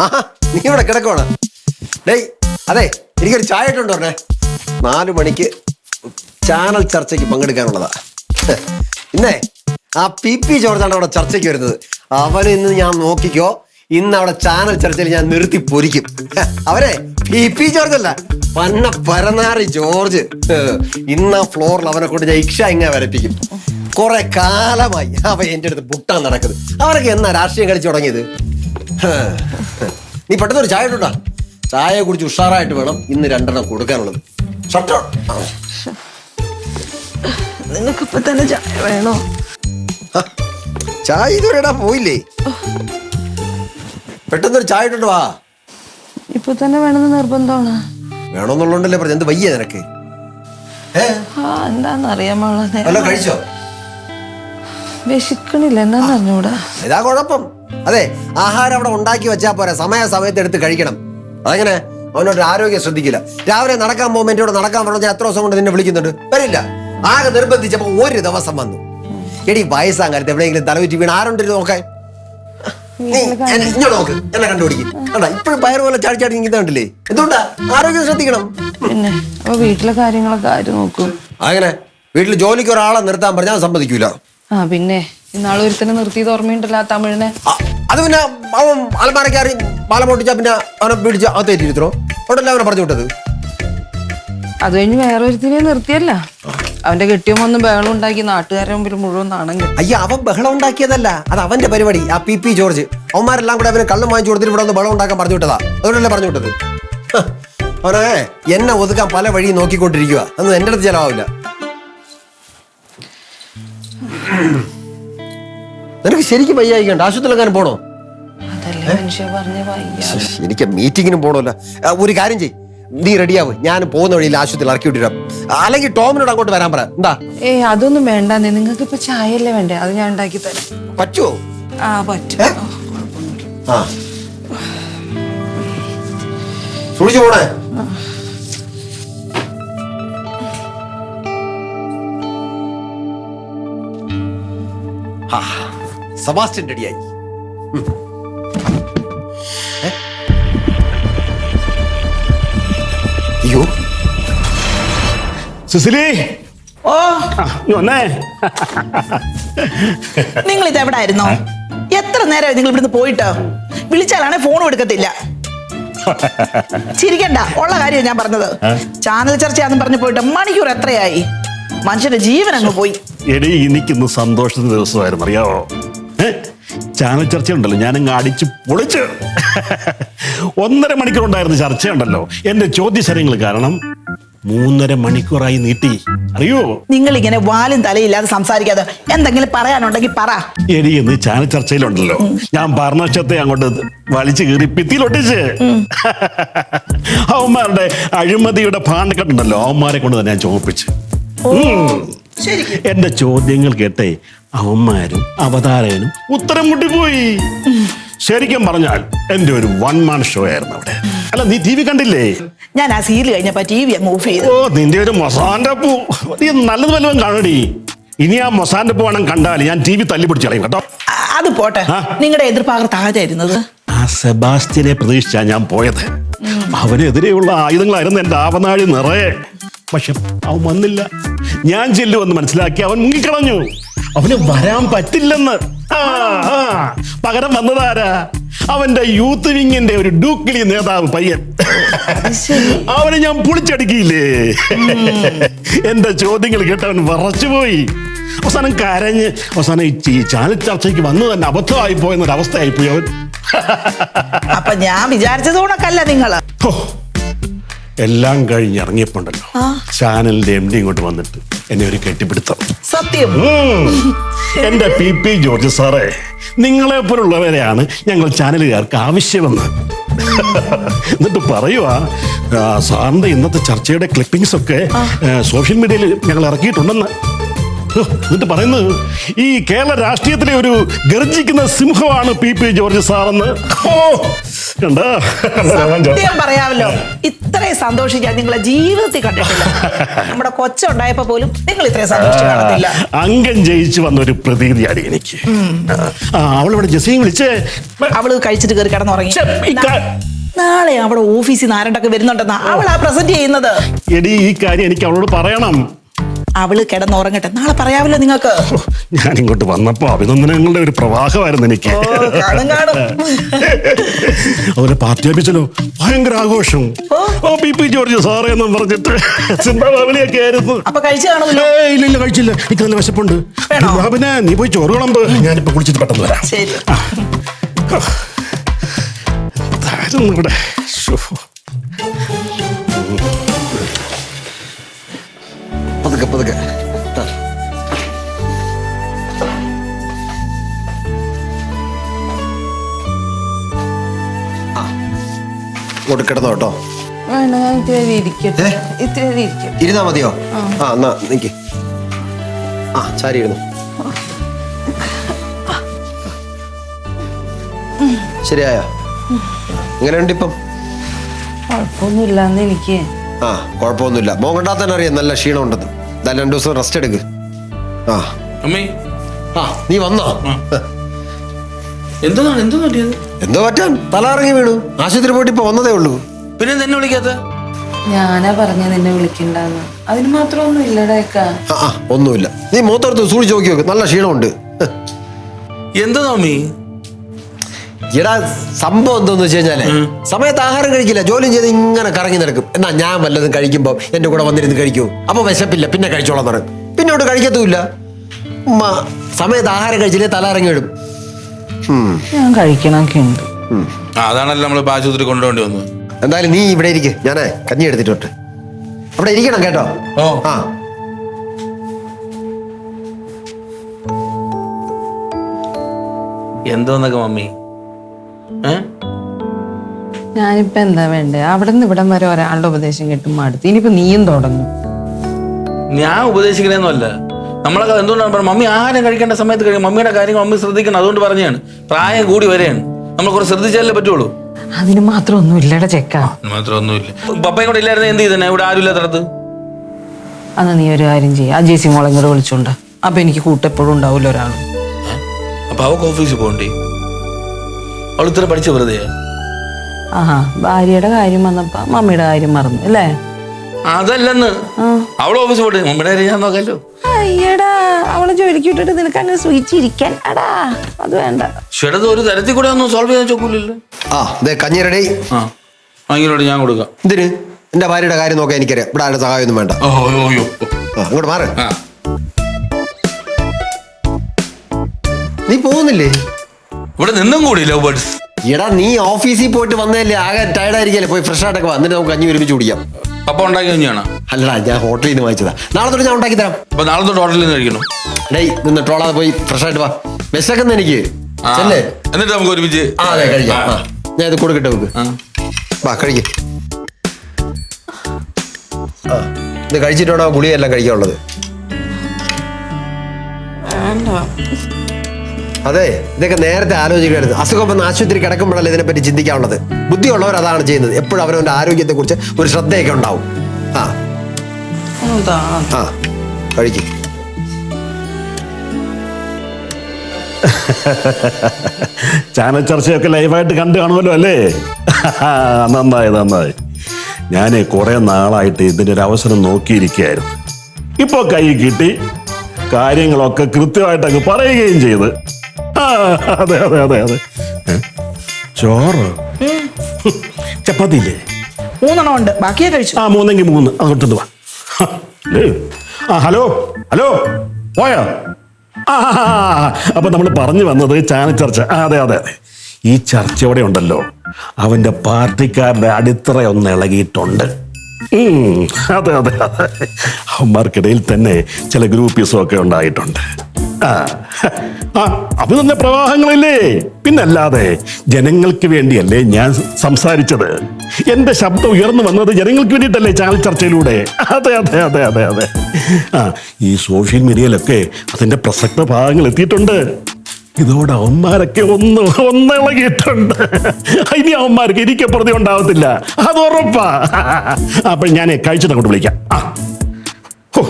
നീ ഇവിടെ കിടക്കുവാണ്. ഡേയ് അതെ എനിക്കൊരു ചായ ഇട്ടുണ്ട് പറഞ്ഞേ നാലു മണിക്ക് ചാനൽ ചർച്ചയ്ക്ക് പങ്കെടുക്കാനുള്ളതാ. ഇന്നേ ആ പി പി ജോർജാണ് അവിടെ ചർച്ചയ്ക്ക് വരുന്നത്. അവന് ഇന്ന് ഞാൻ നോക്കിക്കോ ഇന്ന് അവിടെ ചാനൽ ചർച്ചയിൽ ഞാൻ നിർത്തി പൊരിക്കും. അവരെ പി പി ജോർജ് അല്ല പന്ന പരനാറി ജോർജ്. ഇന്ന് ആ ഫ്ലോറിൽ അവനെ കൊണ്ട് ഞാൻ ഇക്ഷ ഇങ്ങനെ വരപ്പിക്കും. കുറെ കാലമായി അവ എന്റെ അടുത്ത് പുട്ടാൻ നടക്കുന്നത്. അവരൊക്കെ എന്നാ രാഷ്ട്രീയം കളിച്ചു തുടങ്ങിയത്. നീ പെട്ടെന്ന് ഒരു ചായ ഇട്ടുണ്ടാ ചായ കുടിച്ച് ഉഷാറായിട്ട് വേണം ഇന്ന് രണ്ടെണ്ണം കൊടുക്കാനുള്ളത്. ഷട്ടോ നിങ്ങൾക്ക് ഇപ്പൊ തന്നെ ചായ വേണോ? ചായ ഇതുവരെടാ പോയില്ലേ? പെട്ടെന്നൊരു ചായ ഇട്ടുണ്ട് വാ. ഇപ്പൊ തന്നെ വേണമെന്ന് നിർബന്ധമാണ്? വേണമെന്നുള്ളണ്ടല്ലേ പറഞ്ഞു എന്ത് വയ്യ നിനക്ക്? ഏ ആ എന്താന്ന് അറിയാൻ പാടില്ല കഴിച്ചോ? വിശക്കണില്ല. എന്താന്ന് അറിഞ്ഞൂടാ? ഇതാ കുഴപ്പം. അതെ ആഹാരം അവിടെ ഉണ്ടാക്കി വെച്ചാൽ പോരാ. സമയ സമയത്ത് എടുത്ത് കഴിക്കണം. അതെങ്ങനെ? അവനോട് ആരോഗ്യം ശ്രദ്ധിക്കില്ല. രാവിലെ നടക്കാൻ പോകുമ്പോൾ എന്റെ കൂടെ നടക്കാൻ പറഞ്ഞാൽ ഞാൻ എത്ര ദിവസം കൊണ്ട് നിന്നെ വിളിക്കുന്നുണ്ട്? വരില്ല. ആകെ നിർബന്ധിച്ചപ്പോ ഒരു ദിവസം വന്നു. എടി വയസ്സാൻ കാലത്ത് എവിടെയെങ്കിലും തലവിറ്റി വീണ് ആരുണ്ട് നോക്കാൻ ഇങ്ങോട്ട് നോക്ക്. എന്നെ കണ്ടുപിടിക്കും. കണ്ടാ? ഇപ്പോഴും പയറ് പോലെ ചാടി ചാടി നിൽക്കുന്ന കണ്ടില്ലേ എന്തുകൊണ്ടാ? ആരോഗ്യം ശ്രദ്ധിക്കണം. പിന്നെ വീട്ടിലെ കാര്യങ്ങളൊക്കെ ആര് നോക്കും? അങ്ങനെ വീട്ടിൽ ജോലിക്ക് ഒരാളെ നിർത്താൻ പറഞ്ഞാൽ സമ്മതിക്കൂല. ആ പിന്നെ? ഇന്നാളെ ഒരുത്തനെ നിർത്തിയത് ഓർമ്മയുണ്ടല്ലോ ആ തമിഴിനെ. അത് പിന്നെ അവൻ അലമാരക്കാരി മാല പൊട്ടിച്ചാ പിന്നെ അവനെ പിടിച്ച് അകത്തേറ്റിരുത്തോ ഉടനെ അവനെ പറഞ്ഞു വിട്ടത്? അത് കഴിഞ്ഞ് വേറെ ഒരുത്തിനെ നിർത്തിയല്ല. അവന്റെ കെട്ടിയും വന്ന് ബഹളം ഉണ്ടാക്കി നാട്ടുകാരുടെ മുമ്പിൽ മുഴുവൻ നാണെങ്കിൽ അയ്യ അവൻ ബഹളം ഉണ്ടാക്കിയതല്ല. അത് അവന്റെ പരിപാടി ആ പി പി ജോർജ്. അവന്മാരെല്ലാം കൂടെ അവന് കള്ളം വാങ്ങിച്ചു കൊടുത്തിട്ട് ഇവിടെ ഒന്ന് ബഹളം ഉണ്ടാക്കാൻ പറഞ്ഞു വിട്ടതാ. അതുകൊണ്ടല്ലേ പറഞ്ഞു വിട്ടത്? അവനെ എന്നെ ഒതുക്കാൻ പല വഴി നോക്കിക്കൊണ്ടിരിക്കുക അന്ന് എന്റെ അടുത്ത് ചെലവാവില്ല. നിനക്ക് ശരിക്കും വയ്യായിക്കണ്ട ആശുപത്രിയിലെങ്ങാനും പോണോ? അതല്ലേ മനുഷ്യ പറഞ്ഞ വയ്യ. എനിക്ക് മീറ്റിങ്ങിനും പോണല്ലോ ആ, ഒരു കാര്യം ചെയ് നീ റെഡിയാവ്. ഞാൻ പോകുന്ന വഴിയിൽ ആശുപത്രിയിൽ ഇറക്കി വിട്ടിരാം അല്ലെങ്കിൽ ടോമിനോട് അങ്ങോട്ട് വരാൻ പറ. എന്താ? ഏ അതൊന്നും വേണ്ടെന്നേ നിങ്ങൾക്ക് ഇപ്പൊ ചായ അല്ലേ വേണ്ടേ? അത് ഞാൻ ഉണ്ടാക്കി തരാം. പറ്റുമോ ആ പറ്റു. ഏ? ആ സൂക്ഷിച്ചു പോണേ. ആ, സെബാസ്റ്റ്യൻ റെഡിയായി. അയ്യോ. സുസിലി ഓ. നിങ്ങൾ ഇത് എവിടെ ആയിരുന്നു എത്ര നേരമായി നിങ്ങൾ ഇവിടുന്ന് പോയിട്ട്? വിളിച്ചാലാണെ ഫോണും എടുക്കത്തില്ല. ചിരിക്കണ്ട. ഉള്ള കാര്യം ഞാൻ പറഞ്ഞത്. ചാനൽ ചർച്ചയാന്ന് പറഞ്ഞു പോയിട്ട് മണിക്കൂർ എത്രയായി? മനുഷ്യന്റെ ജീവൻ അങ്ങ് പോയി. എടി എനിക്കിന്ന് സന്തോഷത്തിന്റെ ദിവസമായിരുന്നു. അറിയാവോ? ചാനൽ ചർച്ച ഉണ്ടല്ലോ ഞാനങ്ങ് അടിച്ച് പൊളിച്ച്. ഒന്നര മണിക്കൂർ ഉണ്ടായിരുന്ന ചർച്ചയുണ്ടല്ലോ. എന്റെ ചോദ്യശരങ്ങൾ കാരണം മൂന്നര മണിക്കൂറായി നീട്ടി. അറിയോ? നിങ്ങൾ ഇങ്ങനെ വാലും തലയില്ലാതെ സംസാരിക്കാതെ എന്തെങ്കിലും പറയാനുണ്ടെങ്കിൽ പറ. എടി ഇന്ന് ചാനൽ ചർച്ചയിലുണ്ടല്ലോ. ഞാൻ ഭരണക്ഷത്തെ അങ്ങോട്ട് വലിച്ചു കീറി ഭിത്തിയിലൊട്ടിച്ച് അവന്മാരുടെ അഴിമതിയുടെ ഭാണ്ഡക്കെട്ടുണ്ടല്ലോ അവന്മാരെ കൊണ്ട് തന്നെ ഞാൻ ചോപ്പിച്ച്. ശരി എന്റെ ചോദ്യങ്ങൾ കേട്ടേ. അവന്മാരും അവതാരകനും ഉത്തരം മുട്ടിപ്പോയി. ശരിക്കും പറഞ്ഞാൽ എന്റെ ഒരു വൺ മാൻ ഷോ ആയിരുന്നു അവിടെ. അല്ല നീ ടി വി കണ്ടില്ലേ? ഞാൻ ആ സീരിയൽ കഴിഞ്ഞപ്പോ ടി വി അങ്ങ് ഓഫ് ചെയ്തു. ഓ നിന്റെ ഒരു മൊസാന്റെ പൂ. നീ നല്ലത് വല്ലതും കാണടി. ഇനി ആ മൊസാന്റെ പൂ വേണം കണ്ടാൽ ഞാൻ ടി വി തല്ലി പിടിച്ചു കളയും കേട്ടോ. അത് പോട്ടെ. നിങ്ങളുടെ എതിർഭാഗത്ത് ആരായിരുന്നത്? ആ സെബാസ്റ്റിനെ പ്രതീക്ഷിച്ചാ ഞാൻ പോയത്. അവനെതിരെയുള്ള ആയുധങ്ങളായിരുന്നു എന്റെ ആവനാഴി നിറയെ. പക്ഷെ അവൻ വന്നില്ല. ഞാൻ ചെല്ലുമെന്ന് മനസ്സിലാക്കി അവൻ മുങ്ങിക്കളഞ്ഞു. അവന് വരാൻ പറ്റില്ലെന്ന്. പകരം വന്നതാരാ? അവന്റെ യൂത്ത് വിങ്ങിന്റെ ഒരു ഡൂക്കിളി നേതാവ് പയ്യൻ. അവനെ ഞാൻ പൊളിച്ചടുക്കിയില്ലേ? എന്റെ ചോദ്യങ്ങൾ കേട്ടവൻ വറച്ചുപോയി. അവസാനം കരഞ്ഞ് അവസാനം ഈ ചാനൽ ചർച്ചയ്ക്ക് വന്നു തന്നെ അബദ്ധമായി പോയെന്നൊരു അവസ്ഥയായിപ്പോയി അവൻ. അപ്പൊ ഞാൻ വിചാരിച്ചത് കണക്കല്ല നിങ്ങൾ. എല്ലാം കഴിഞ്ഞ് ഇറങ്ങിയപ്പോണ്ടല്ലോ. ചാനലിന്റെ എം ഡി ഇങ്ങോട്ട് വന്നിട്ട് എന്നെ ഒരു കെട്ടിപ്പിടുത്തം സത്യം. എന്റെ പി പി ജോർജ് സാറേ നിങ്ങളെ പോലുള്ളവരെയാണ് ഞങ്ങൾ ചാനലുകാർക്ക് ആവശ്യമെന്ന്. എന്നിട്ട് പറയുവാ ആ, സാറിന്റെ ഇന്നത്തെ ചർച്ചയുടെ ക്ലിപ്പിംഗ്സ് ഒക്കെ സോഷ്യൽ മീഡിയയിൽ ഞങ്ങൾ ഇറക്കിയിട്ടുണ്ടെന്ന്. എന്നിട്ട് പറയുന്നു ഈ കേരള രാഷ്ട്രീയത്തിലെ ഒരു ഗർജിക്കുന്ന സിംഹമാണ് പി പി ജോർജ് സാറെന്ന്. ഓ കണ്ടോ? സത്യം പറയാമല്ലോ. ഇത്രയും സന്തോഷിക്കാൻ നിങ്ങളെ ജീവിതത്തിൽ കണ്ടിട്ടില്ല. നമ്മുടെ കൊച്ചുണ്ടായപ്പോ പോലും നിങ്ങൾ ഇത്രയും സന്തോഷിക്കാറില്ല അങ്കം അംഗം ജയിച്ചു വന്ന ഒരു പ്രതീതിയാണ് എനിക്ക്. അവളിവിടെ ജസീം വിളിച്ചേ അവൾ കഴിച്ചിട്ട് കയറി കിടന്നുറങ്ങി. നാളെ അവിടെ ഓഫീസിൽ നിന്ന് ആരണ്ടൊക്കെ വരുന്നുണ്ടെന്നാ ആ പ്രസന്റ് ചെയ്യുന്നത്? എടി ഈ കാര്യം എനിക്ക് അവളോട് പറയണം. അവൾ കിടന്നുറങ്ങട്ടെ. നാളെ പറയാമല്ലോ നിങ്ങൾക്ക്. ഞാൻ ഇങ്ങോട്ട് വന്നപ്പോ അഭിനന്ദനങ്ങളുടെ ഒരു പ്രവാഹമായിരുന്നു എനിക്ക്. അതുപോലെ പാർട്ടി ഓഫീസിലോ ഭയങ്കര ആഘോഷം. പി പി ജോർജ് സാറേ എന്നും പറഞ്ഞിട്ട് ആയിരുന്നു. അപ്പൊ കഴിച്ചു കാണുമല്ലോ. ഇല്ല ഇല്ല കഴിച്ചില്ല. എനിക്ക് നല്ല വിശപ്പുണ്ട്. പിന്നെ നീ പോയി ചോറ് വിളമ്പ്. ഞാനിപ്പോ കുളിച്ചിട്ട് പെട്ടെന്ന് വരാം. ശരി. എന്തായിരുന്നു ഇവിടെ. കിടന്നോ കേട്ടോ. വേണ്ട ഞാൻ ഇത്തിരി ഇരിക്കട്ടെ. ഏ? ഇത്തിരി ഇരിക്കട്ടെ. ഇരുന്നാ മതിയോ? ആ. എന്നാ നിക്ക്. ആ ചാരി ഇരുന്നു. ശരിയായോ? എങ്ങനെയുണ്ട് ഇപ്പം? എനിക്ക്. ആ കുഴപ്പമൊന്നുമില്ല. മോൻ കണ്ടാൽ തന്നെ അറിയാം നല്ല ക്ഷീണം ഉണ്ടെന്ന് എന്തായാലും രണ്ടു ദിവസം റെസ്റ്റ് എടുക്ക്. ആ. അമ്മേ. ആ നീ വന്നോ? എന്താണ് എന്തോ പറ്റിയത് എന്തോ പറ്റാൻ? തല ഇറങ്ങി വീണു. ആശുപത്രി പോയിട്ട് ഇപ്പൊ വന്നതേ ഉള്ളൂ. പിന്നെ എന്നെ വിളിക്കാത്ത? ഞാനാ പറഞ്ഞ നിന്നെ വിളിക്കണ്ടെന്ന്. അതിന് മാത്രമൊന്നും ഇല്ലടേക്കാ ആ ആ ഒന്നുമില്ല. നീ മൂത്തെടുത്ത് സൂക്ഷിച്ച് നോക്കി നോക്ക്. നല്ല ക്ഷീണമുണ്ട്. എന്താ അമ്മേ എടാ സംഭവം എന്താന്ന് വെച്ച് കഴിഞ്ഞാൽ സമയത്ത് ആഹാരം കഴിക്കില്ല. ജോലിയും ചെയ്ത് ഇങ്ങനെ കറങ്ങി നടക്കും. എന്നാ ഞാൻ വല്ലതും കഴിക്കുമ്പോൾ എന്റെ കൂടെ വന്നിരുന്ന് കഴിക്കൂ. അപ്പൊ വിശപ്പില്ല. പിന്നെ കഴിച്ചോളാം തുടങ്ങും പിന്നെ ഇവിടെ കഴിക്കത്തുമില്ല. ഉമ്മ സമയത്ത് ആഹാരം കഴിച്ചില്ലേ തല ഇറങ്ങി വിടും. ഞാൻ കഴിക്കണൊക്കെ ഉണ്ട് ആ അതാണല്ലോ നമ്മൾ ആശുപത്രി കൊണ്ടുപോകേണ്ടി വന്നത്. എന്തായാലും നീ ഇവിടെ ഇരിക്ക്. ഞാനേ കഞ്ഞി എടുത്തിട്ടോട്ട്. അവിടെ ഇരിക്കണം കേട്ടോ. ഓ. ആ. എന്തോന്നൊക്കെ മമ്മി? ഏ? ഞാനിപ്പോ എന്താ വേണ്ടേ? അവിടെ നിന്ന് ഇവിടം വരെ ഒരാളുടെ ഉപദേശം കേട്ടും അടുത്ത് ഇനിയിപ്പോ നീയും തുടങ്ങും. ഞാൻ ഉപദേശിക്കണേന്നല്ല നമ്മളൊക്കെ എന്തുകൊണ്ടാണ് പറഞ്ഞത്? മമ്മി ആരും കഴിക്കേണ്ട സമയത്ത് കഴിയും മമ്മിയുടെ കാര്യങ്ങൾ മമ്മി ശ്രദ്ധിക്കണം. അതുകൊണ്ട് പറഞ്ഞാണ് പ്രായം കൂടി വരെയാണ്. നമ്മൾ കുറച്ച് ശ്രദ്ധിച്ചാലേ പറ്റുള്ളൂ? അതിന് മാത്രം ഒന്നും ഇല്ലടാ ചെക്ക. മാത്രം ഒന്നുമില്ല പപ്പയും കൂടെ ഇല്ലായിരുന്നു എന്ത് ചെയ്തേ ഇവിടെ ആരും ഇല്ലാത്തടത്ത് അന്ന് നീ ഒരു കാര്യം ചെയ്യ. ആ ജെ സി മോളെ കൂടെ വിളിച്ചോണ്ട അപ്പൊ എനിക്ക് കൂട്ടെപ്പോഴും ഉണ്ടാവില്ല ഒരാൾ? അപ്പൊ അവക്ക് ഓഫീസിൽ പോകണ്ടേ? അവൾ ഇത്ര പഠിച്ച വെറുതെ ആഹാ ഭാര്യയുടെ കാര്യം വന്നപ്പോ മമ്മിയുടെ കാര്യം മറന്നു അല്ലേ? അതല്ലെന്ന്. അവൾ ഓഫീസിൽ പോട്ടെ? മമ്മിയുടെ കാര്യം ഞാൻ നോക്കാലോ. അയ്യടാ അവളെ ജോലിക്ക് വിട്ടിട്ട് നിനക്ക് അങ്ങനെ സൂചിച്ചിരിക്കാൻ അടാ അത് വേണ്ട. ചേട്ടത് ഒരു തരത്തിൽ കൂടെ ഒന്നും സോൾവ് ചെയ്യാൻ ചോക്കൂലല്ലോ. ആ ഇതേ കഞ്ഞി റെഡി. ആ അങ്ങനോട് ഞാൻ കൊടുക്കാം. എന്തിന്? എന്റെ ഭാര്യയുടെ കാര്യം നോക്കാൻ എനിക്കറിയാം. ഇവിടെ ആരുടെ സഹായമൊന്നും വേണ്ട. ഓ ഓ, ഓ, ഓ. ആ അങ്ങോട്ട് മാറ്. ആ. നീ പോകുന്നില്ലേ? ഇവിടെ നിന്നും കൂടി ലവ് ബേർഡ്സ് എടാ നീ ഓഫീസിൽ പോയിട്ട് വന്നതല്ലേ? ആകെ ടയർഡ് ആയിരിക്കല്ലേ? പോയി ഫ്രഷ് ആയിട്ടൊക്കെ വാ എന്നിട്ട് നമുക്ക് കഞ്ഞി ഒരുമിച്ച് കുടിക്കാം. പപ്പ ഉണ്ടാക്കി കഴിഞ്ഞാണ് അല്ലടാ ഞാൻ ഹോട്ടലിൽ നിന്ന് വാങ്ങിച്ചതാ. നാളെ തൊട്ട് ഞാൻ ഉണ്ടാക്കി തരാം. അപ്പൊ നാളെ തൊട്ട് ഹോട്ടലിൽ നിന്ന് കഴിക്കണം ഡേയ് നിന്ന് ട്രോളാതെ പോയി ഫ്രഷ് ആയിട്ട് വാ. വിശക്കുന്ന എനിക്ക്. ആ. ചെല്ലേ. എന്നിട്ട് നമുക്ക് ഒരുമിച്ച് ആ അതെ കഴിക്കാം. ആ. ഞാൻ ഇത് കൊടുക്കട്ടെ നമുക്ക് ആ. വാ കഴിക്ക. ആ ഇത് കഴിച്ചിട്ടാണോ ഗുളിയെല്ലാം കഴിക്കാനുള്ളത്? അതെ ഇതൊക്കെ നേരത്തെ ആലോചിക്കരുത് അസുഖം വന്ന് ആശുപത്രി കിടക്കുമ്പോഴല്ലേ ഇതിനെപ്പറ്റി ചിന്തിക്കാനുള്ളത്? ബുദ്ധിയുള്ളവർ അതാണ് ചെയ്യുന്നത്. എപ്പോഴും അവരവന്റെ ആരോഗ്യത്തെ കുറിച്ച് ഒരു ശ്രദ്ധയൊക്കെ ഉണ്ടാവും. ആ. ആ കഴിക്കും. ചാനൽ ചർച്ചയൊക്കെ ലൈവായിട്ട് കണ്ടു കാണുമല്ലോ അല്ലേ? നന്നായി നന്നായി. ഞാൻ കുറെ നാളായിട്ട് ഇതിന്റെ ഒരു അവസരം നോക്കിയിരിക്കുകയായിരുന്നു. ഇപ്പോൾ കൈ കിട്ടി കാര്യങ്ങളൊക്കെ കൃത്യമായിട്ട് അങ്ങ് പറയുകയും ചെയ്ത്. അതെ അതെ അതെ അതെ. ഏ? ചോറ്? ചപ്പാത്തി ഇല്ലേ മൂന്നെണ്ണം ഉണ്ട്. ബാക്കിയെ കഴിച്ചു. ആ മൂന്നെങ്കിൽ മൂന്ന്. അങ്ങോട്ട് വാ. ഹ, ലേ. ആ ഹലോ. ഹലോ. പോയോ? ആ ആ, ആ, അപ്പൊ നമ്മൾ പറഞ്ഞു വന്നത് ചാനൽ ചർച്ച. ആ, അതെ അതെ അതെ. ഈ ചർച്ചയോടെ ഉണ്ടല്ലോ. അവന്റെ പാർട്ടിക്കാരുടെ അടിത്തറ ഒന്ന് ഇളകിയിട്ടുണ്ട്. ഉം, അതെ അതെ അതെ. അവന്മാർക്കിടയിൽ തന്നെ ചില ഗ്രൂപ്പീസും ഒക്കെ ഉണ്ടായിട്ടുണ്ട്. തന്നെ പ്രവാഹങ്ങളില്ലേ? പിന്നല്ലാതെ ജനങ്ങൾക്ക് വേണ്ടിയല്ലേ ഞാൻ സംസാരിച്ചത്. എന്റെ ശബ്ദം ഉയർന്നു വന്നത് ജനങ്ങൾക്ക് വേണ്ടിയിട്ടല്ലേ ചാനൽ ചർച്ചയിലൂടെ? അതെ അതെ അതെ അതെ അതെ. ആ ഈ സോഷ്യൽ മീഡിയയിലൊക്കെ അതിന്റെ പ്രസക്ത ഭാഗങ്ങൾ എത്തിയിട്ടുണ്ട്. ഇതോടെ അവന്മാരൊക്കെ ഒന്ന് ഒന്നിളകിയിട്ടുണ്ട്. ഇനി അവന്മാർക്ക് ഇരിക്കപ്പുറതി ഉണ്ടാവത്തില്ല. അത് ഉറപ്പാ. അപ്പൊ ഞാൻ കഴിച്ചിട്ട് അങ്ങോട്ട് വിളിക്കാം. ആ. ഓ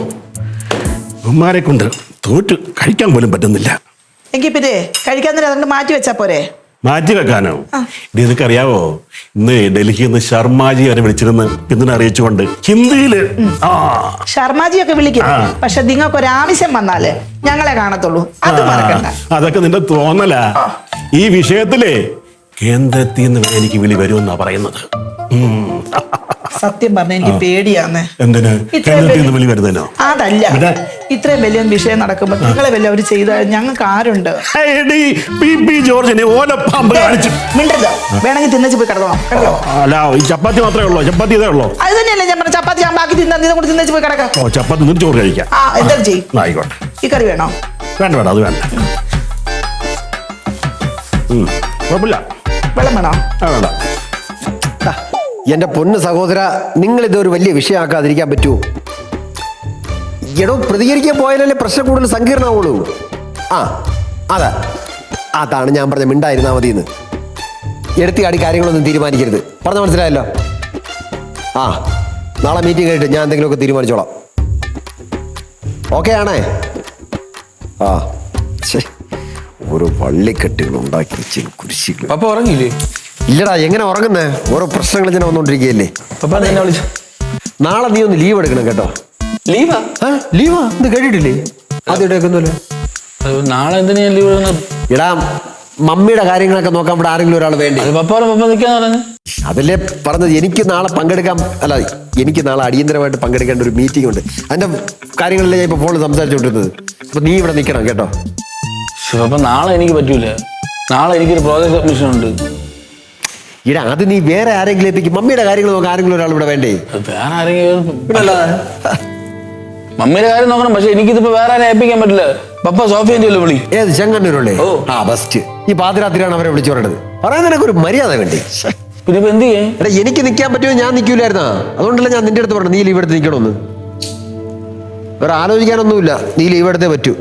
അവന്മാരെ കൊണ്ട് തോറ്റ് കഴിക്കാൻ പോലും പറ്റുന്നില്ല. എങ്കിൽ പിന്നെ കഴിക്കാൻ അതുകൊണ്ട് മാറ്റി വെച്ചാ പോരെ? മാറ്റി വെക്കാനോ? ഇനി നിനക്ക് അറിയാവോ ഇന്ന് ഡൽഹിയിൽ നിന്ന് ശർമാജി അവരെ വിളിച്ചിരുന്ന് പിന്തുണ അറിയിച്ചുകൊണ്ട് ഹിന്ദിയിൽ ആ. ശർമാജിയൊക്കെ വിളിക്കും. ആ. പക്ഷെ നിങ്ങൾക്ക് ഒരു ആവശ്യം വന്നാൽ ഞങ്ങളെ കാണത്തുള്ളൂ. അത് മറക്കണ്ട. അതൊക്കെ നിന്റെ തോന്നല. ഈ വിഷയത്തിൽ കേന്ദ്രത്തിൽ നിന്ന് വരെ എനിക്ക് വിളി വരുമെന്നാ പറയുന്നത്. സത്യം പറഞ്ഞ എനിക്ക് പേടിയാന്ന്. അതല്ല. ഇത്രയും വലിയ വിഷയം നടക്കുമ്പോ നിങ്ങളെ വല്ല അവർ ചെയ്ത ഞങ്ങൾക്ക് ആരുണ്ട്? മിണ്ടരുത്. വേണമെങ്കിൽ തിന്നച്ച് പോയി കിടക്കണം ചപ്പാത്തി മാത്രമേ ഉള്ളൂ? ചപ്പാത്തി ഇതേ ഉള്ളൂ? അത് തന്നെയല്ലേ ഞാൻ പറഞ്ഞ. ചപ്പാത്തി ഞാൻ ബാക്കി തിന്നാ. നീ കൂടി തിന്നച്ച് പോയി കിടക്കാം. ചപ്പാത്തി ചോറ് കഴിക്കാം. ആ എന്താ ചെയ്യും? ആയിക്കോട്ടെ. ഈ കറി വേണോ? വേണ്ട വേണ്ട അത് വേണ്ട. കുഴപ്പമില്ല. വെള്ളം വേണോ? വേണ്ട. എന്റെ പൊന്ന് സഹോദര നിങ്ങൾ ഇതൊരു വലിയ വിഷയമാക്കാതിരിക്കാൻ പറ്റുമോ എടോ പ്രതികരിക്കാൻ പോയാലല്ലേ പ്രശ്നം കൂടുതൽ സങ്കീർണമാവുള്ളൂ. ആ അതാ. അതാണ് ഞാൻ പറഞ്ഞ മിണ്ടായിരുന്നാ മതിയെന്ന്. എടുത്തിയാടി കാര്യങ്ങളൊന്നും തീരുമാനിക്കരുത്. പറഞ്ഞ മനസ്സിലായല്ലോ? ആ നാളെ മീറ്റിംഗ് കഴിഞ്ഞിട്ട് ഞാൻ എന്തെങ്കിലുമൊക്കെ തീരുമാനിച്ചോളാം. ഓക്കെ ആണേ? ആ ഓരോ വള്ളിക്കെട്ടുകൾ ഉണ്ടാക്കി വെച്ച് കുരിശികൾ. അപ്പൊ ഉറങ്ങിയില്ലേ? ഇല്ലടാ എങ്ങനെ ഉറങ്ങുന്നേ? ഓരോ പ്രശ്നങ്ങൾ ഇങ്ങനെ എന്നെ നാളെ നീ ഒന്ന് ലീവ് എടുക്കണം കേട്ടോ. ലീവാ ലീവാ ഇത് കേട്ടിട്ടില്ലേ ആദ്യം എടുക്കുന്നല്ലോ നാളെ എന്തിനാ ഞാൻ ലീവ് എടുക്കുന്നത്? ഇടാ മമ്മിയുടെ കാര്യങ്ങളൊക്കെ നോക്കാൻ ഇവിടെ ആരെങ്കിലും ഒരാൾ വേണ്ടി? അത് പപ്പ പപ്പ നിൽക്കാന്ന് പറഞ്ഞു. അതല്ലേ പറഞ്ഞത്. എനിക്ക് നാളെ പങ്കെടുക്കാൻ അല്ല എനിക്ക് നാളെ അടിയന്തരമായിട്ട് പങ്കെടുക്കേണ്ട ഒരു മീറ്റിംഗ് ഉണ്ട്. അതിന്റെ കാര്യങ്ങളിലേ ഞാൻ ഇപ്പൊ ഫോണിൽ സംസാരിച്ചുകൊണ്ടിരുന്നത് അപ്പൊ നീ ഇവിടെ നിൽക്കണം കേട്ടോ. അപ്പൊ നാളെ എനിക്ക് പറ്റൂല. നാളെ എനിക്കൊരു പ്രോജക്ട് സബ്മിഷൻ ഉണ്ട്. ഇടാ അത് നീ വേറെ ആരെങ്കിലും എത്തിക്കും. മമ്മിയുടെ കാര്യങ്ങൾ നോക്കാൻ ആരെങ്കിലും ഒരാൾ ഇവിടെ വേണ്ടേ? വേറെ ആരെങ്കിലും മമ്മിയുടെ കാര്യം നോക്കണം പക്ഷെ എനിക്കിതിപ്പോ വേറെ ആരെ ഏൽപ്പിക്കാൻ പറ്റില്ല. പപ്പ സോഫിയന്റെ വിളി? ഏത്? ചെങ്ങന്നൂരുള്ളേ ആ ബസ്റ്റ് ഈ പാതിരാത്രിയാണ് അവരെ വിളിച്ചു പറയണത് പറയാൻ നിനക്ക് ഒരു മര്യാദ വേണ്ടി. പിന്നെ എന്ത് ചെയ്യേ എനിക്ക് നിൽക്കാൻ പറ്റുമോ? ഞാൻ നിൽക്കൂലായിരുന്നാ അതുകൊണ്ടല്ല ഞാൻ നിന്റെ അടുത്ത് പറഞ്ഞു നീ ലീവ് എടുത്ത് നിൽക്കണമെന്ന് വേറെ ആലോചിക്കാനൊന്നുമില്ല. നീ ലീവ് എടുത്തേ പറ്റൂ.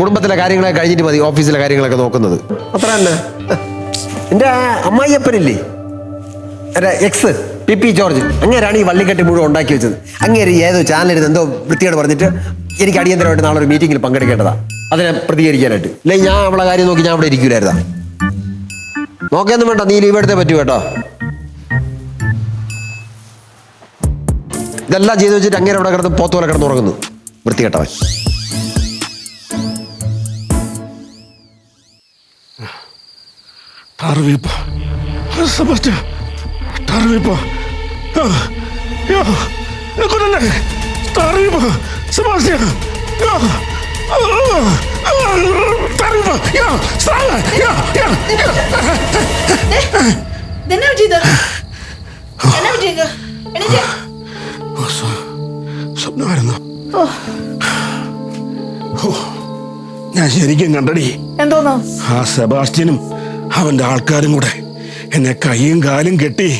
കുടുംബത്തിലെ കാര്യങ്ങളൊക്കെ കഴിഞ്ഞിട്ട് മതി ഓഫീസിലെ കാര്യങ്ങളൊക്കെ നോക്കുന്നത്. അത്ര തന്നെ. എന്റെ ആ അമ്മായിയപ്പനില്ലേ? X P P George. അങ്ങേരാണ് ഈ വള്ളിക്കെട്ട് മുഴുവൻ ഉണ്ടാക്കി വെച്ചത്. അങ്ങേര് ഏതോ ചാനലിൽ എന്തോ വൃത്തിയോട് പറഞ്ഞിട്ട് എനിക്ക് അടിയന്തരമായിട്ട് നാളെ ഒരു മീറ്റിംഗിൽ പങ്കെടുക്കേണ്ടതാ. അതിനെ പ്രതികരിക്കാനായിട്ട്. അല്ലെങ്കിൽ ഞാൻ അവളെ കാര്യം നോക്കി ഞാൻ അവിടെ ഇരിക്കൂലായിരുന്നാ? നോക്കിയൊന്നും വേണ്ട നീ ലീവ് എടുത്തേ പറ്റൂ കേട്ടോ. ഇതെല്ലാം ചെയ്തു വെച്ചിട്ട് അങ്ങനെ അവിടെ കിടന്ന് പോത്തോലെ കിടന്ന് ഉറങ്ങുന്നു. വൃത്തികെട്ടവൻ. Sebastian. Sebastian. എന്നാ പറ്റിയത് എണീറ്റേ? സ്വപ്നമായിരുന്നു. ഓ, ഞാൻ ശരിക്കും കണ്ടടി. എന്തോന്നോ? ആ സെബാസ്റ്റ്യനും അവന്റെ ആൾക്കാരും കൂടെ എന്നെ കൈയും കാലും കെട്ടി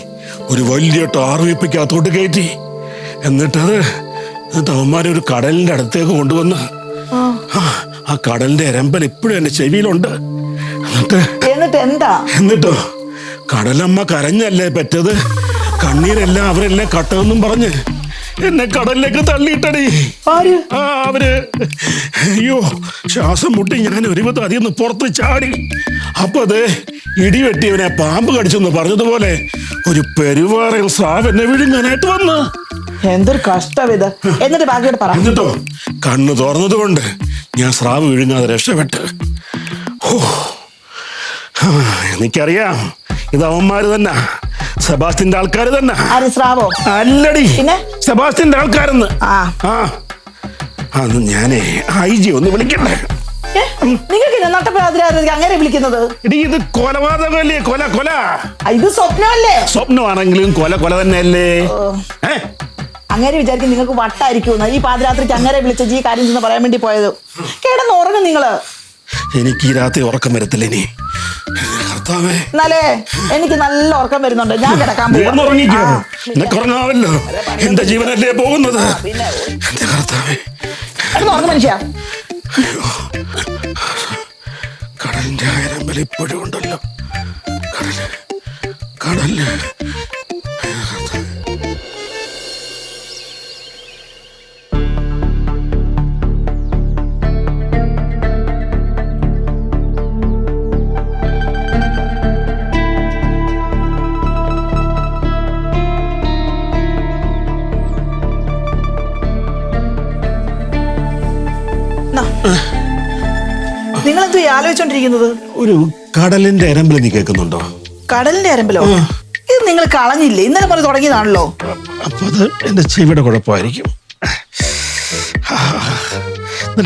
ഒരു വലിയ ടാർവിപ്പിക്കകത്തോട്ട് കയറ്റി. എന്നിട്ടത് എന്നിട്ട് അവന്മാരെ ഒരു കടലിന്റെ അടുത്തേക്ക് കൊണ്ടുവന്ന് ആ, ആ കടലിന്റെ എരമ്പൽ ഇപ്പോഴും എന്റെ ചെവിയിലുണ്ട്. എന്നിട്ട് എന്നിട്ട് എന്താ? എന്നിട്ടോ കടലമ്മ കരഞ്ഞല്ലേ പറ്റത്? കണ്ണീരെല്ലാം അവരെല്ലാം കട്ടതെന്നും പറഞ്ഞ് എന്നെ കടലിലേക്ക് തള്ളിയിട്ടടി. ആര്? ആ അവർ. അയ്യോ ശ്വാസം മുട്ടി ഞാൻ ഒരു വിധം അതിൽ നിന്ന് പുറത്ത് ചാടി. അപ്പൊ അത് ഇടിവെട്ടിയവനെ പാമ്പ് കടിച്ചെന്ന് പറഞ്ഞതുപോലെ ഒരു പെരുവാറയിൽ സ്രാവ് എന്നെ വിഴുങ്ങാനായിട്ട് വന്നു. എന്തൊരു കഷ്ടവിത എന്നിട്ട് ബാക്കിയോട് പറ. എന്നിട്ടോ കണ്ണു തുറന്നത് കൊണ്ട് ഞാൻ സ്രാവ് വിഴുങ്ങാതെ രക്ഷപ്പെട്ട്. എനിക്കറിയാം ഇത് അവന്മാര് തന്നെ. സെബാസ്റ്റിന്റെ ആൾക്കാർ തന്നെ. ആര് സ്രാവോ? അല്ലടി. പിന്നെ? സെബാസ്റ്റിന്റെ ആൾക്കാരെന്ന്. ആ. അന്ന് ഞാനേ ഐ ജി ഒന്ന് വിളിക്കണ്ടേ? നിങ്ങൾക്ക് നട്ടപ്പാതിരാ അങ്ങനെ വിളിക്കുന്നത്? ഇടി ഇത് കൊലപാതകമല്ലേ കൊല കൊല. ഇത് സ്വപ്നമല്ലേ? സ്വപ്നമാണെങ്കിലും കൊല കൊല തന്നെയല്ലേ? അങ്ങനെ വിചാരിക്കും നിങ്ങൾക്ക് വട്ടായിരിക്കും ഈ പാതിരാത്രിക്ക് അങ്ങനെ വിളിച്ച ഈ കാര്യം ചെന്ന് പറയാൻ വേണ്ടി പോയത്. കേടന്ന് ഉറങ്ങും നിങ്ങൾ. എനിക്ക് ഈ രാത്രി ഉറക്കം വരത്തില്ല ഇനി. കർത്താവേ. എന്നാലേ എനിക്ക് നല്ല ഉറക്കം വരുന്നുണ്ട്. ഞാൻ കിടക്കാൻ ഉറങ്ങിക്കോ. എന്റെ ജീവനല്ലേ പോകുന്നത്? എന്റെ കർത്താവേ. മനുഷ്യ. കടലിന്റെ ആയിരം വില ഇപ്പോഴും ഉണ്ടല്ലോ. കടൽ കടൽ. ആലോചിച്ചോണ്ടിരിക്കുന്നത് ഒരു കടലിന്റെ അരമ്പിൽ നീ കേൾക്കുന്നുണ്ടോ? കടലിന്റെ അരമ്പലോ ഇത് നിങ്ങൾ കളഞ്ഞില്ലേ? ഇന്നലെ പോലെ തുടങ്ങിയതാണല്ലോ. അപ്പൊ അത് എന്റെ ചെവിയുടെ കുഴപ്പമായിരിക്കും.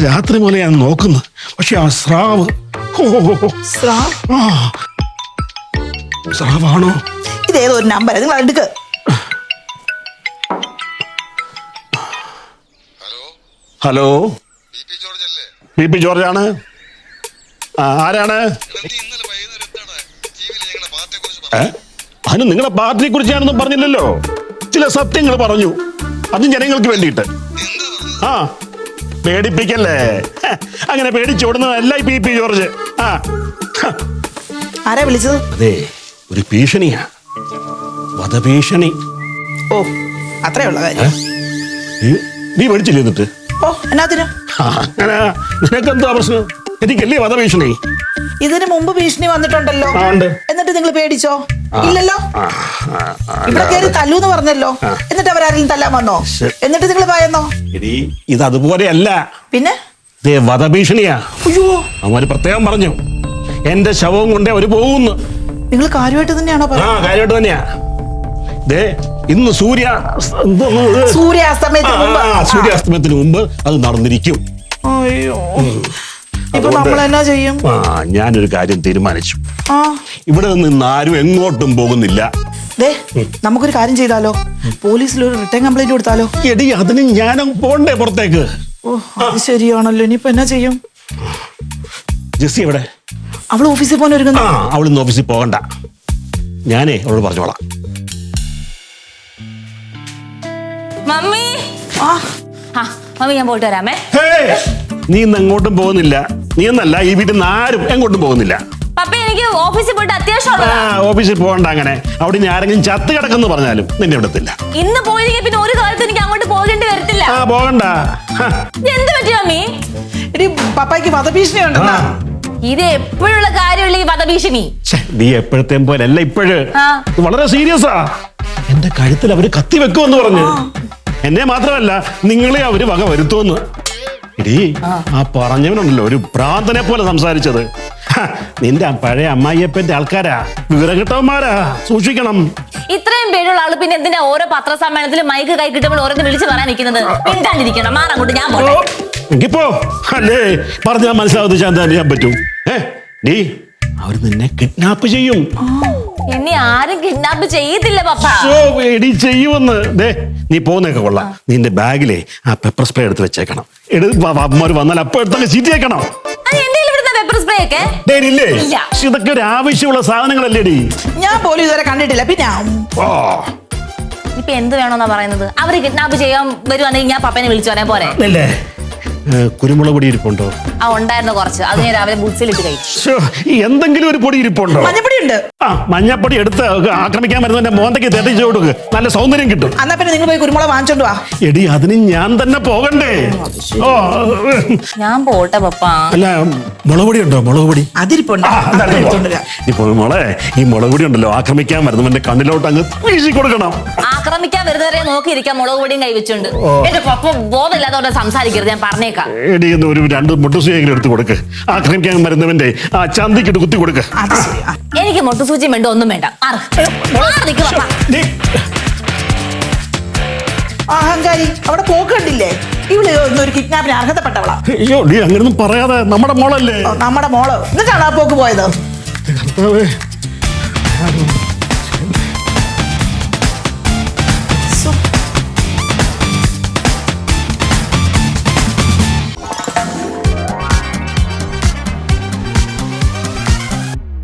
രാത്രി പോലെ ഞാൻ നോക്കുന്നു. പക്ഷെ ആ സ്രാവ് സ്രാവാണോ? ഇതേതോ ഒരു നമ്പർ നിങ്ങൾ എടുക്ക. ഹലോ? ബി പി ജോർജ് ആണ് ആരാണ്? അതിന് നിങ്ങളെ പാർട്ടിയെ കുറിച്ച് ഞാനൊന്നും പറഞ്ഞില്ലല്ലോ. ചില സത്യങ്ങൾ പറഞ്ഞു. അതും ജനങ്ങൾക്ക് വേണ്ടിയിട്ട്. ആ പേടിപ്പിക്കല്ലേ? അങ്ങനെ പേടിച്ചോടുന്നതല്ല ഈ പി പി ജോർജ്. ആ. ആരാ വിളിച്ചത്? അതെ ഒരു ഭീഷണിയാ. വധഭീഷണി. ഓ അത്രേ ഉള്ള കാര്യം. നീ- മേടിച്ചില്ലേ എന്നിട്ട്? ഓ എന്നാ നിനക്കെന്താ പ്രശ്നം? എനിക്കല്ലേ വധഭീഷണി ഇതിനു മുമ്പ് ഭീഷണി വന്നിട്ടുണ്ടല്ലോ. ആ, ഉണ്ട്. എന്നിട്ട് നിങ്ങൾ പേടിച്ചോ? ഇല്ലല്ലോ? ഇവിടെ കയറി തല്ലൂന്ന് പറഞ്ഞല്ലോ. എന്നിട്ട് അവരാരെങ്കിലും തല്ലാൻ വന്നോ? എന്നിട്ട് നിങ്ങൾ ഭയന്നോ എടീ, ഇത് അതുപോലെയല്ല പിന്നെ? ദേ വധഭീഷണിയാ. അയ്യോ. അവർ പ്രത്യേകം പറഞ്ഞു. എന്റെ ശവവും കൊണ്ടേ അവർ പോകുന്നു. നിങ്ങൾ കാര്യമായിട്ട് തന്നെയാണോ ആ പറയുന്നത്? കാര്യമായിട്ട് തന്നെയാ. ദേ ഇന്ന് സൂര്യ എന്തോന്ന് ഇത്? സൂര്യാസ്തമയത്തിന് മുമ്പ്. ആ, സൂര്യാസ്തമയത്തിന് മുമ്പ് അത് നടന്നിരിക്കും. അയ്യോ. നമ്മൾ എന്നാ ചെയ്യും? ആ ഞാനൊരു കാര്യം തീരുമാനിച്ചു. ആ. ഇവിടെ നിന്ന് ആരും എങ്ങോട്ടും പോകുന്നില്ല. ദേ നമുക്കൊരു കാര്യം ചെയ്താലോ? പോലീസിൽ ഒരു റിട്ടേൺ കംപ്ലൈന്റ് കൊടുത്താലോ? എടി അതിന് ഞാനും പോണ്ടേ പുറത്തേക്ക്? ഓ അത് ശരിയാണല്ലോ. ഇനിയിപ്പോ എന്നാ ചെയ്യും? ജെസ്സി എവിടെ? അവൾ ഓഫീസിൽ പോകാൻ ആ ഒരുങ്ങുന്നു അവൾ ഇന്ന് ഓഫീസിൽ പോകണ്ട. ഞാനേ അവളോട് പറഞ്ഞോളാം. മമ്മി. ആ. ആ മമ്മി ഞാൻ പോയിട്ട് വരാമേ. ഹേയ്! നീ ഇന്ന് എങ്ങോട്ടും പോകുന്നില്ല. നീ എന്നല്ല ഈ വീട്ടിൽ നിന്ന് ആരും എങ്ങോട്ടും പോകുന്നില്ല. എനിക്ക് ഓഫീസിൽ പോയിട്ട് ആ ഓഫീസിൽ പോകണ്ട അങ്ങനെ. അവിടെ ഇനി ആരെങ്കിലും ചത്ത് കിടക്കുന്നു പറഞ്ഞാലും നിന്നെ വിടത്തില്ല ഇന്ന് പോയില്ലെങ്കിൽ പിന്നെ ഒരു കാലത്ത് എനിക്ക് അങ്ങോട്ട് പോകേണ്ടി വരത്തില്ല. ആ പോകണ്ട. എന്ത് പറ്റി മമ്മി എടി പപ്പായ്ക്ക് വധഭീഷണി ഉണ്ടെന്നാ ഇത് എപ്പോഴുള്ള കാര്യമുള്ള ഈ വധഭീഷണി? നീ എപ്പോഴത്തേം പോലല്ല ഇപ്പോഴ്. വളരെ സീരിയസാ. എന്റെ കഴുത്തിൽ അവർ കത്തി വെക്കുമെന്ന് പറഞ്ഞു എന്നെ മാത്രമല്ല നിങ്ങളെ അവർ വക വരുത്തുമെന്ന്. ആ. പറഞ്ഞവനുണ്ടല്ലോ ഒരു ഭ്രാന്തനെ പോലെ സംസാരിച്ചത്. നിന്റെ പഴയ അമ്മായിയപ്പന്റെ ആൾക്കാരാ വിവരം കിട്ടവന്മാരാ സൂക്ഷിക്കണം. ഇത്രയും പേരുള്ള ആൾ പിന്നെ എന്തിനാ ഓരോ പത്രസമ്മേളനത്തിൽ മൈക്ക് കൈ കിട്ടുമ്പോൾ ഓരോന്ന് വിളിച്ചു പറയാൻ നിൽക്കുന്നത്? മിണ്ടാണ്ടിരിക്കണം. മാറങ്ങോട്ട് ഞാൻ പോട്ടെ. എങ്കിപ്പോ. അല്ലേ പറഞ്ഞാൽ മനസ്സിലാവുന്ന ചാന്താൻ ചെയ്യാൻ പറ്റും. ഏ നീ അവർ നിന്നെ കിഡ്നാപ്പ് ചെയ്യും. എന്നെ ആരും കിഡ്നാപ്പ് ചെയ്യത്തില്ല പപ്പ. ഓ, എടി ചെയ്യുമെന്ന്. ദേ നീ പോന്നേക്ക കൊള്ളാം. നിന്റെ ബാഗിലെ ആ പെപ്പർ സ്പ്രേ എടുത്ത് വെച്ചേക്കണം. എടു അമ്മമാർ വന്നാൽ അപ്പൊ എടുത്തങ്ങ് ചീറ്റിയേക്കണം അത് എന്റെ ഇവിടുത്തെ പെപ്പർ സ്പ്രേ ഒക്കെ? ഡേ, ഇല്ലേ. ഇല്ല. ഇതൊക്കെ ഒരു ആവശ്യമുള്ള സാധനങ്ങളല്ലേ ഡി ഞാൻ പോലും ഇതുവരെ കണ്ടിട്ടില്ല. പിന്നെ ഇപ്പൊ എന്ത് വേണമെന്നാ പറയുന്നത്? അവർ കിഡ്നാപ്പ് ചെയ്യാൻ വരുവാണെങ്കിൽ ഞാൻ പപ്പനെ വിളിച്ചു പറയാൻ പോരെ. കുരുമുളക് പൊടി ഇരിപ്പുണ്ടോ? ആ ഉണ്ടായിരുന്നു കുറച്ച്. അത് ഞാൻ രാവിലെ ബുക്സിലിട്ട് കഴിച്ചു. ശ്ശോ, ഈ എന്തെങ്കിലും ഒരു പൊടി ഇരിപ്പുണ്ടോ? മഞ്ഞപ്പൊടി ഉണ്ട് ആ മഞ്ഞപ്പൊടി എടുത്ത് ആക്രമിക്കാൻ വരുന്നതിന്റെ മോന്തയ്ക്ക് തെറ്റിച്ചു കൊടുക്ക്. നല്ല സൗന്ദര്യം കിട്ടും. എന്നാ പിന്നെ നിങ്ങൾ പോയി കുരുമുളക് വാങ്ങിച്ചോണ്ട് വാ. എടി അതിന് ഞാൻ തന്നെ പോകണ്ടേ? ഓ ഞാൻ പോട്ടെ പപ്പ. അല്ല മുളക് പൊടി ഉണ്ടോ മുളക് പൊടി. അതിരിപ്പുണ്ട്. ആ, അത് അതാണ് എടുത്തോണ്ട് വരാം. ഇപ്പൊ മോളെ ഈ മുളക് പൊടി ഉണ്ടല്ലോ ആക്രമിക്കാൻ വരുന്നവന്റെ കണ്ണിലോട്ട് അങ്ങ് വീശി കൊടുക്കണം. ആക്രമിക്കാൻ വരുന്നവരെ നോക്കിയിരിക്കാം മുളക് പൊടിയും കൈവച്ചുണ്ട്. എന്റെ പപ്പ ബോധമില്ലാത്തവരെ സംസാരിക്കരുത് ഞാൻ പറഞ്ഞേക്കാം. എടി ഒരു രണ്ട് മുട്ടുസൂയെങ്കിലും എടുത്തു കൊടുക്ക്. ആക്രമിക്കാൻ വരുന്നവന്റെ ആ ചന്തിക്കിട്ട് കുത്തി കൊടുക്ക്. അത് ശരി. ആ. എനിക്ക് വേണ്ട ഒന്നും വേണ്ട. നിക്ക് പപ്പ. നീ അഹങ്കാരി അവിടെ പോക്ക് കണ്ടില്ലേ? ഇവൾ ഒന്നും ഒരു കിഡ്നാപ്പിന് അർഹതപ്പെട്ടവളാ. അയ്യോ നീ അങ്ങനൊന്നും പറയാതെ നമ്മുടെ മോളല്ലേ? ഓ, നമ്മുടെ മോൾ. എന്നിട്ടാണ് ആ പോക്ക് പോയത്? കർത്താവേ.